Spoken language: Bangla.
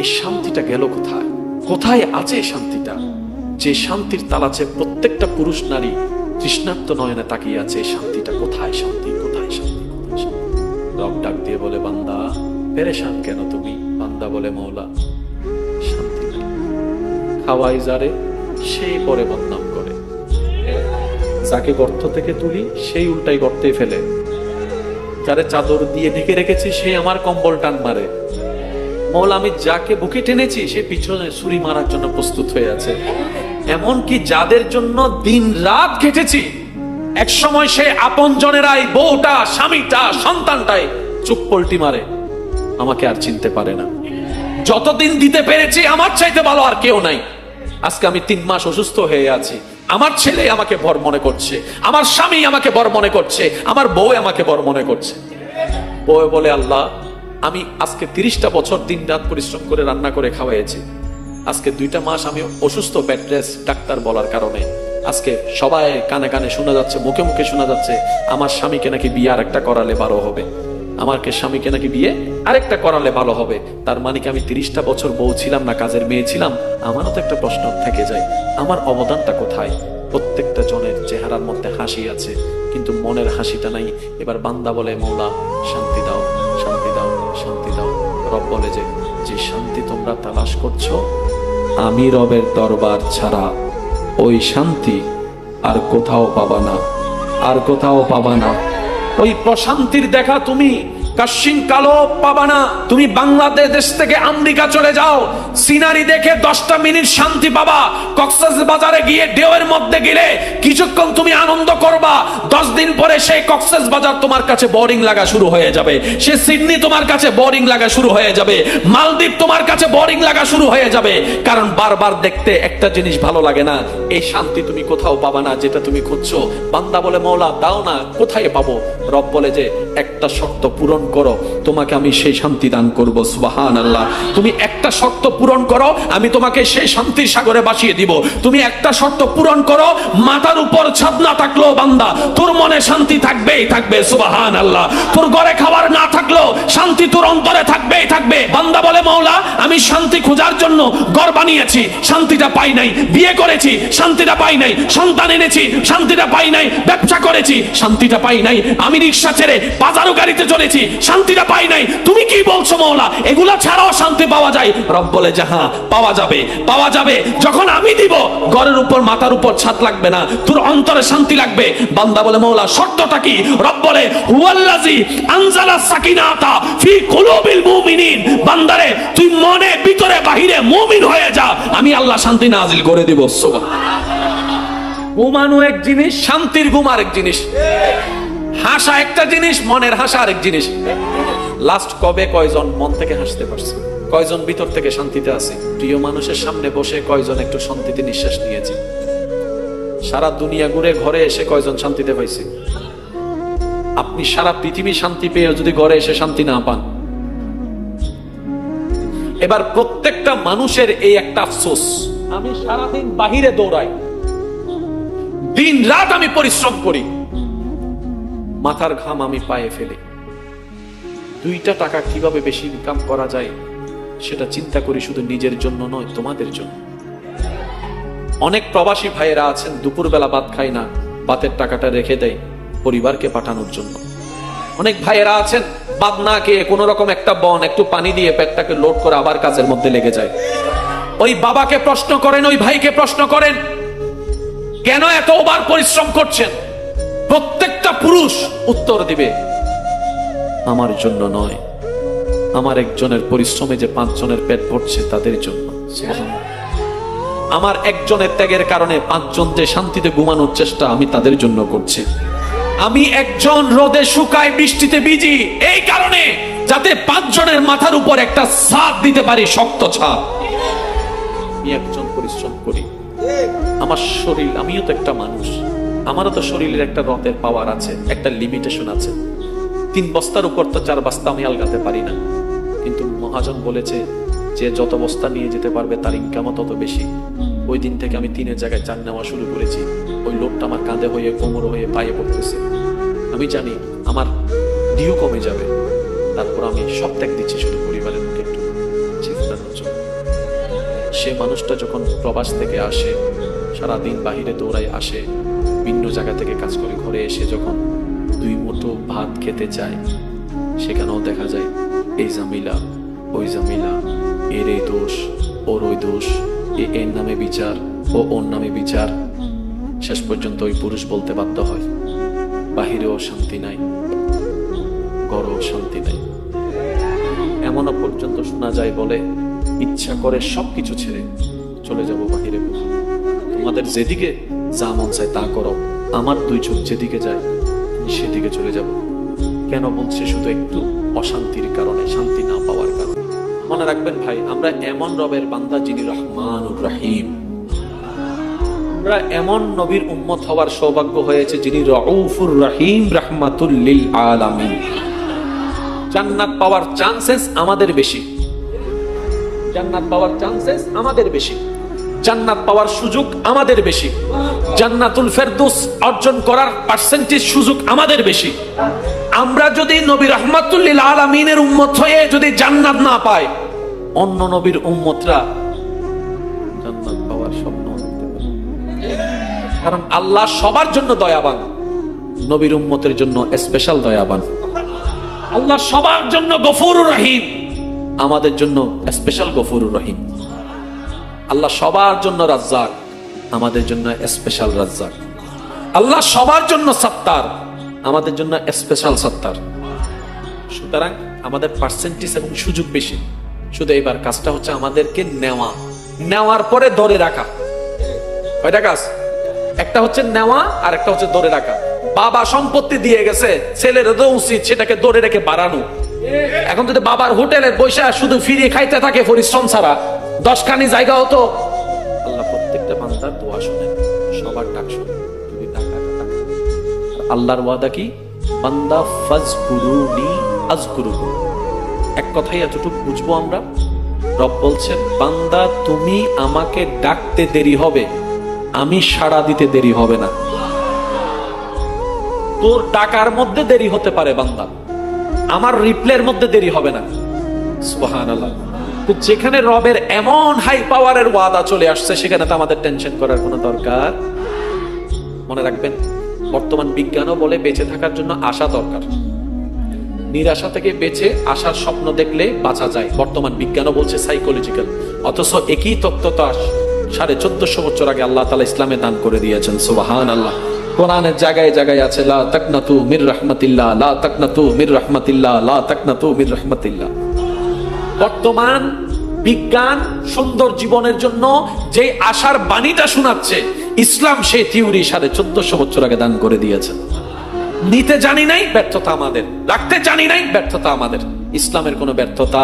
এই শান্তিটা গেল কোথায়? কোথায় আছে শান্তিটা? যে শান্তির তালাচে প্রত্যেকটা পুরুষ নারী তৃষ্ণার্ত নয়নে তাকিয়ে আছে শান্তিটা কোথায়? শান্তি কোথায়? শান্তি রব ডাক দিয়ে বলে, বান্দা, পেরেশান কেন তুমি? বান্দা বলে, মৌলা, শান্তি খাওয়াই যারে সেই পরে বদনাম করে। যাকে গর্ত থেকে তুলি, সেই উল্টাই গর্তে ফেলে। যারে চাদর দিয়ে ঢেকে রেখেছি, সে আমার কম্বল টান মারে। মৌলা আমি যাকে বুকে টেনেছি, সে পিছনে ছুরি মারার জন্য প্রস্তুত হয়ে আছে। এমনকি যাদের জন্য দিন রাত কেটেছি, এক সময় সে আপন জনেরাই বউটা, স্বামীটা, সন্তানটাই চুপ পল্টি মারে। আমাকে আর চিনতে পারে না। যতদিন দিতে পেরেছি, আমার চাইতে ভালো আর কেউ নাই। আজকে আমি তিন মাস অসুস্থ হয়ে আছি। আমার ছেলে আমাকে বর মনে করছে। আমার স্বামী আমাকে বর মনে করছে। আমার বউ আমাকে বর মনে করছে। বউ বলে, আল্লাহ আমি আজকে তিরিশটা বছর দিন রাত পরিশ্রম করে রান্না করে খাওয়াইছি আজকে দুইটা মাস আমি অসুস্থ বেড রেস্ট ডাক্তার বলার কারণে। আজকে সবাই কানে কানে শোনা যাচ্ছে, মুখে মুখে শোনা যাচ্ছে, আমার স্বামীকে নাকি বিয়ে আর একটা করালে ভালো হবে। আমাকে স্বামীকে নাকি বিয়ে আরেকটা করালে ভালো হবে। তার মানে কি আমি তিরিশটা বছর বউ ছিলাম না, কাজের মেয়ে ছিলাম? আমারও তো একটা প্রশ্ন থেকে যায়, আমার অবদানটা কোথায়? প্রত্যেকটা জনের চেহারার মধ্যে হাসি আছে, কিন্তু মনের হাসিটা নাই। এবার বান্দা বলে, মৌলা, শান্তি দাও শান্তি দাও। শান্তি দাও। রব বলে যে যে শান্তি তোমরা তালাশ করছ, আমি রবের দরবার ছাড়া ওই শান্তি আর কোথাও পাবা না। আর কোথাও পাবা না। ওই প্রশান্তির দেখা তুমি কালো পাবা না তুমি বাংলাদেশ দেশ থেকে আমেরিকা চলে যাও। সিনারি দেখে দশটা মিনিট শান্তি পাবা। কক্সেস বাজারে গিয়ে মধ্যে গেলে কিছুক্ষণ তুমি আনন্দ করবা। দশ দিন পরে সেই কক্সেস বাজার তোমার কাছে বোরিং লাগা শুরু হয়ে যাবে। সে সিডনি তোমার কাছে বোরিং লাগা শুরু হয়ে যাবে। মালদ্বীপ তোমার কাছে বোরিং লাগা শুরু হয়ে যাবে। কারণ বারবার দেখতে একটা জিনিস ভালো লাগে না। এই শান্তি তুমি কোথাও পাবা না, যেটা তুমি খুঁজছো। বান্দা বলে, মৌলা, দাও না, কোথায় পাবো? রব বলে যে, একটা শর্ত পূরণ করো। তোমাকে আমি সেই শান্তি দান করব সুবাহান আল্লাহ তুমি একটা শর্ত পূরণ করো, আমি তোমাকে সেই শান্তির সাগরে বাসিয়ে দিব। তুমি একটা শর্ত পূরণ করো, মাথার উপর ছাদ না থাকলেও বান্দা, তোর মনে শান্তি থাকবেই থাকবে সুবাহান আল্লাহ তোর ঘরে খাবার না থাকলেও শান্তি তোর অন্তরে থাকবেই থাকবে। বান্দা বলে মৌলা আমি শান্তি খোঁজার জন্য ঘর বানিয়েছি, শান্তিটা পাই নাই, বিয়ে করেছি, শান্তিটা পাই নাই, সন্তান এনেছি, শান্তিটা পাই নাই, ব্যবসা করেছি, শান্তিটা পাই নাই, আমি রিক্সা ছেড়ে বাজারও গাড়িতে চলেছি শান্তিটা পাই নাই। তুমি কি বলছো মৌলা এগুলা ছাড়াও শান্তি পাওয়া যায়। রব বলে যে হ্যাঁ পাওয়া যাবে পাওয়া যাবে। যখন আমি দিব, ঘরের উপর, মাথার উপর ছাদ লাগবে না। তোর অন্তরে শান্তি লাগবে। বান্দা বলে মৌলা শর্তটা কি? রব বলে হুয়াল্লাজি আনজালা সাকিনাতা ফি কুলুবিল মুমিনিন। বান্দারে, তুই মনে ভিতরে বাহিরে মুমিন হয়ে যা। আমি আল্লাহ শান্তি নাজিল করে দিব। ঘুমানো এক জিনিস, শান্তির ঘুম আরেক জিনিস। হাসা একটা জিনিস, মনের হাসা আরেক জিনিস। লাস্ট কবে কয়জন মন থেকে হাসতে পারছে? কয়জন ভিতর থেকে শান্তিতে আছে? প্রিয় মানুষের সামনে বসে কয়জন একটু শান্তিতে নিঃশ্বাস নিয়েছে? সারা দুনিয়া ঘুরে ঘরে এসে কয়জন শান্তিতে পাইছে? আপনি সারা পৃথিবী শান্তি পেয়ে যদি ঘরে এসে শান্তি না পান। এবার প্রত্যেকটা মানুষের এই একটা আফসোস, আমি সারাদিন বাহিরে দৌড়াই। দিন রাত আমি পরিশ্রম করি। মাথার ঘাম আমি পায়ে ফেলি। দুইটা টাকা কীভাবে বেশি ইনকাম করা যায়, সেটা চিন্তা করি শুধু নিজের জন্য নয়, তোমাদের জন্য। অনেক প্রবাসী ভাইয়েরা আছেন, দুপুরবেলা ভাত খায় না, ভাতের টাকাটা রেখে দেয় পরিবারকে পাঠানোর জন্য। অনেক ভাইয়েরা আছেন বাদ না খেয়ে কোনো রকম একটা বন, একটু পানি দিয়ে পেটটাকে লোড করে আবার কাজের মধ্যে লেগে যায়। ওই বাবাকে প্রশ্ন করেন, ওই ভাইকে প্রশ্ন করেন, কেন এত ওভার পরিশ্রম করছেন? প্রত্যেকটা পুরুষ উত্তর দিবে, আমার জন্য নয়। আমার একজনের পরিশ্রমে যে পাঁচজনের পেট ভরছে তাদের জন্য। আমার একজনের ত্যাগের কারণে পাঁচজন যে শান্তিতে ঘুমানোর চেষ্টা আমি তাদের জন্য করছি। আমি একজন রোদে শুকায় বৃষ্টিতে বিজি এই কারণে যাতে পাঁচজনের মাথার উপর একটা ছাদ দিতে পারি, শক্ত ছাদ। আমি একজন পরিশ্রম করি। আমার শরীর, আমিও তো একটা মানুষ। আমারও তো শরীরের একটা রথের পাওয়ার আছে, একটা লিমিটেশন আছে। তিন বস্তার উপর তো চার বস্তা আমি আলগাতে পারি না। কিন্তু মহাজন বলেছে যে যত বস্তা নিয়ে যেতে পারবে তার ইনকামও তত বেশি। ওই দিন থেকে আমি তিনের জায়গায় চার নেওয়া শুরু করেছি। ওই লোকটা আমার কাঁধে হয়ে কোমর হয়ে পায়ে পড়তেছে। আমি জানি আমার ডিউ কমে যাবে। তারপর আমি সব ত্যাগ দিচ্ছি শুধু পরিবারের মুখে একটু সে মানুষটা যখন প্রবাস থেকে আসে সারা দিন বাহিরে দৌড়ায় আসে। ভিন্ন জায়গা থেকে কাজ করে ঘরে এসে যখন দুই মুঠো ভাত খেতে চায়, সেখানেও দেখা যায় এই জামিলা, ওই জামিলা, এর এই দোষ, ওর ওই দোষ, এ এর নামে বিচার, ও ওর নামে বিচার। শেষ পর্যন্ত ওই পুরুষ বলতে বাধ্য হয়, বাহিরেও শান্তি নাই, ঘরেও শান্তি নাই। এমনও পর্যন্ত শোনা যায় বলে, ইচ্ছা করে সবকিছু ছেড়ে চলে যাব বাহিরে। তোমাদের যেদিকে যা মন চায় তা করো। আমার দুই চোখ যেদিকে যায় সেদিকে চলে যাব। কেন বলছে শুধু একটু অশান্তির কারণে, শান্তি না পাওয়ার কারণে? মনে রাখবেন ভাই, আমরা এমন রবের বান্দা যিনি রহমানুর রাহিম। আমরা এমন নবীর উম্মত হওয়ার সৌভাগ্য হয়েছে যিনি রউফুর রহিম রাহমাতুল লিল আলামিন। জান্নাত পাওয়ার চান্সেস আমাদের বেশি। জান্নাত পাওয়ার চান্সেস আমাদের বেশি। জান্নাত পাওয়ার সুযোগ আমাদের বেশি। জান্নাতুল ফেরদৌস অর্জন করার পার্সেন্টেজ সুযোগ আমাদের বেশি। আমরা যদি নবী রহমাতুল্লিল আলামিনের উম্মত হয়ে যদি জান্নাত না পাই, অন্য নবীর উম্মতরা জান্নাত পাওয়ার স্বপ্ন। কারণ আল্লাহ সবার জন্য দয়াবান, নবীর উম্মতের জন্য স্পেশাল দয়াবান। আল্লাহ সবার জন্য গফুরুর রহিম, আমাদের জন্য স্পেশাল গফুরুর রহিম। আল্লাহ সবার জন্য রাজ্জাক, আমাদের জন্য স্পেশাল রাজ্জাক। আল্লাহ সবার জন্য সত্তার, আমাদের জন্য স্পেশাল সত্তার। সুতরাং আমাদের পার্সেন্টেজ এবং সুযোগ বেশি। শুধু এবার কাজটা হচ্ছে আমাদেরকে নেওয়া। নেওয়ার পরে ধরে রাখা। কয়টা কাজ? একটা হচ্ছে নেওয়া আর একটা হচ্ছে ধরে রাখা। বাবা সম্পত্তি দিয়ে গেছে, ছেলের উচিত সেটাকে ধরে রেখে বাড়ানো। এখন যদি বাবার হোটেলে বসে শুধু ফিরিয়ে খাইতে থাকে পরিশ্রম ছাড়া দশখানি জায়গা হতো। আল্লাহ প্রত্যেকটা বান্দার দোয়া শুনেন সবার ডাক শুনেন যদি। আল্লাহর ওয়াদা কি? বান্দা ফাজকুরুনি আজকুরুহু। এক কথাই এতটুকু বুঝব আমরা? রব বলছে বান্দা, তুমি আমাকে ডাকতে দেরি হবে, আমি সাড়া দিতে দেরি হবে না। তোর ডাকার মধ্যে দেরি হতে পারে বান্দা, আমার রিপ্লের মধ্যে দেরি হবে না। সুবহানাল্লাহ। যেখানে রবের এমন হাই পাওয়ারের ওয়াদা চলে আসছে, সেখানে তো আমাদের টেনশন করার কোনো দরকার। মনে রাখবেন, বর্তমান বিজ্ঞানও বলে বেঁচে থাকার জন্য আশা দরকার। নিরাশা থেকে বেঁচে আসার স্বপ্ন দেখলে বাঁচা যায়। বর্তমান বিজ্ঞানও বলছে সাইকোলজিক্যাল অথচ একই তত্ত্ব তো সাড়ে চোদ্দশো বছর আগে আল্লাহ তালা ইসলামে দান করে দিয়েছেন। সুবাহান আল্লাহ কোরআনের জায়গায় জায়গায় আছে, লা তাকনাতু মির রহমাতিল্লাহ, লা তাকনাতু মির রহমাতিল্লাহ, লা তাকনাতু মির রহমাতিল্লাহ। বর্তমান বিজ্ঞান, সুন্দর জীবনের জন্য যে আশার বাণীটা শোনাচ্ছে, ইসলাম সেই থিওরি সাড়ে চোদ্দশো বছর আগে দান করে দিয়েছেন নিতে জানি নাই, ব্যর্থতা আমাদের। রাখতে জানি নাই, ব্যর্থতা আমাদের। ইসলামের কোনো ব্যর্থতা